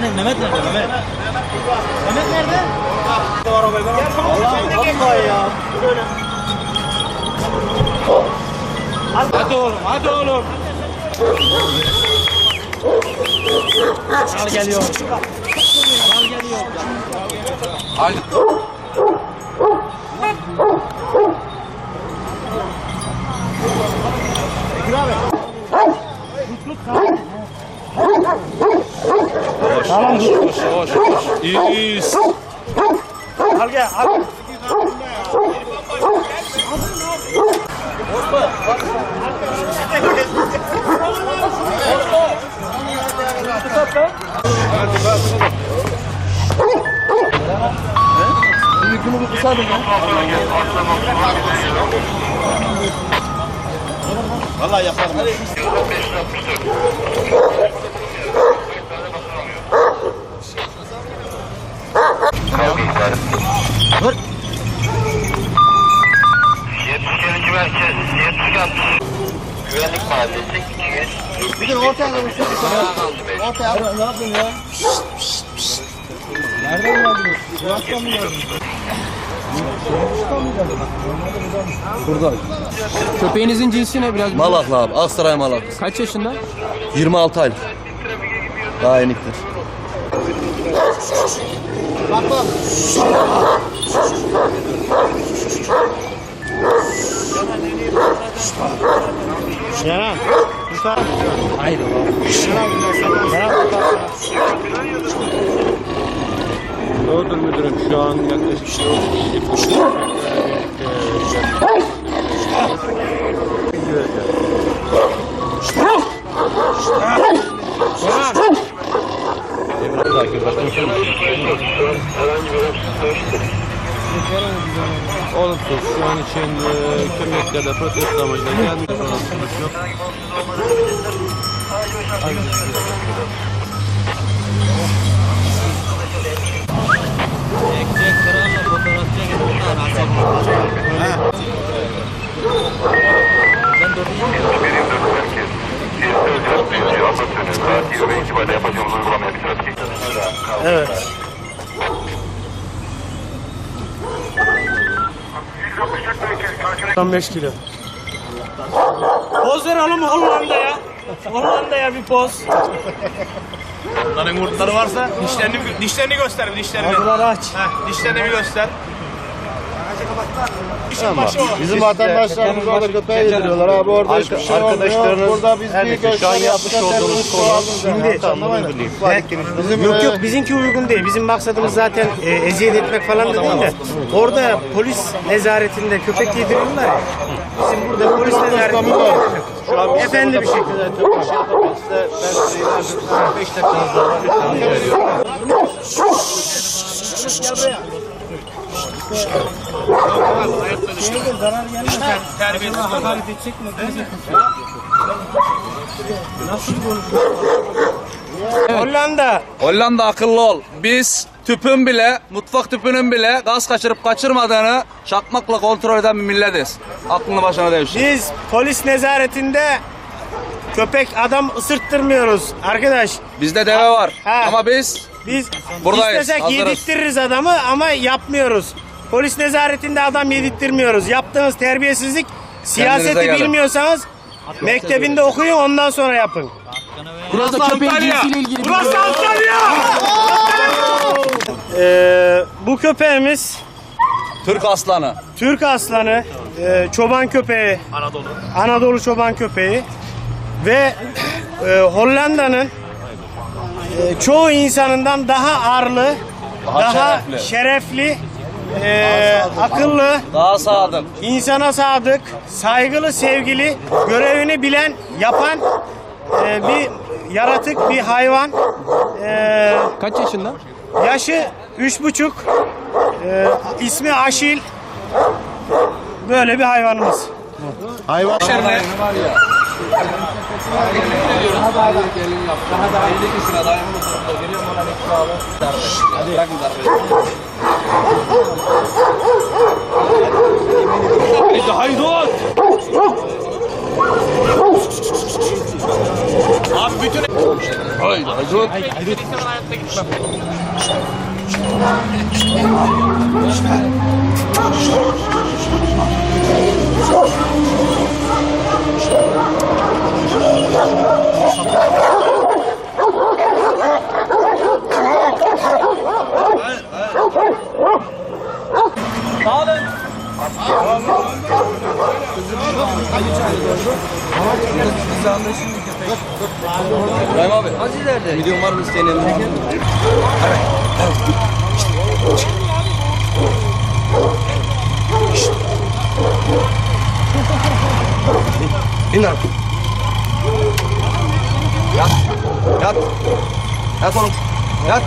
Hani Mehmet nerede Mehmet? Mehmet nerede? Allah Allah ya. Hadi oğlum, hadi oğlum. Al geliyor. Al geliyor. Haydi. Yavaş. İyiyiz. Al gel, al. Vallahi yaparım. Mahallesi 200. Bir de ortaya da uçuyor. Ortaya. Ne yapıyorsun ya? Nereden geldiniz? Kulaktan mı geldiniz? Köpeğinizin cinsi ne biraz? Malaklı abi. Aksaray Malak. Kaç yaşında? 26 aylık. Daha yeniktir. Bak bak. Yaran. Kurtar. Hayır Doğrudur müdürüm. Şu an yaklaşık Herhangi bir Olumsuz. Şu an için e, köpeklerde protesto amacına gelmiyor. Şu an sonuç yok. Ekmek kırarla fotoğrafçıya getirdim. Ben dördüm. Benim dördüm merkez. Siz de özel bir şey anlatıyorsunuz. Radyo ve itibariyle yapacağımız uygulamaya bir Evet. 15 kilo. Poz ver oğlum Hollanda'ya. Hollanda'ya bir poz. Onların kurtları varsa dişlerini, dişlerini göster dişlerini. Ağzılar aç. Heh, dişlerini bir göster. O. Bizim vatandaşlarımız orada köpeğe yediriyorlar abi orada hiçbir şey olmuyor. Burada biz bir gösteri yaptık. Şimdi bizim Yok yok bizimki uygun değil. Bizim maksadımız zaten e, eziyet etmek falan da değil de. Orada polis nezaretinde köpek yediriyorlar ya. Bizim burada polis nezaretinde yedirmiyor. Efendi bir şekilde. Zarar gelmez. Terbiyesiz. Hakaret edecek mi? Nasıl Hollanda Hollanda akıllı ol. Biz tüpün bile, mutfak tüpünün bile gaz kaçırıp kaçırmadığını çakmakla kontrol eden bir milletiz. Aklını başına devşir. biz polis nezaretinde köpek adam ısırttırmıyoruz arkadaş. Bizde deve var. Ha. Ama biz Biz Buradayız, istesek hazırız. yedirttiririz adamı ama yapmıyoruz. Polis nezaretinde adam yedirttirmiyoruz. Yaptığınız terbiyesizlik siyaseti gelin. bilmiyorsanız mektebinde okuyun ondan sonra yapın. Da köpeğin Antalya. cinsiyle ilgili. Burası Antalya. Ee, bu köpeğimiz Türk aslanı. Türk aslanı, e, çoban köpeği, Anadolu. Anadolu çoban köpeği ve e, Hollanda'nın e, çoğu insanından daha arlı, Daha daha, şerefli. şerefli, e, akıllı, Daha sadık. insana sadık, saygılı, sevgili, görevini bilen, yapan e, bir yaratık, bir hayvan. E, Kaç yaşında? yaşı üç buçuk, e, ismi Aşil. Böyle bir hayvanımız. hayvan Haydi haydut. Abi bütün Haydi dur. hayatta gitmem. İbrahim abi. Az ileride. Milyon var mı isteyen elinde? İn lan. Yat. Yat. Yat oğlum. Yat.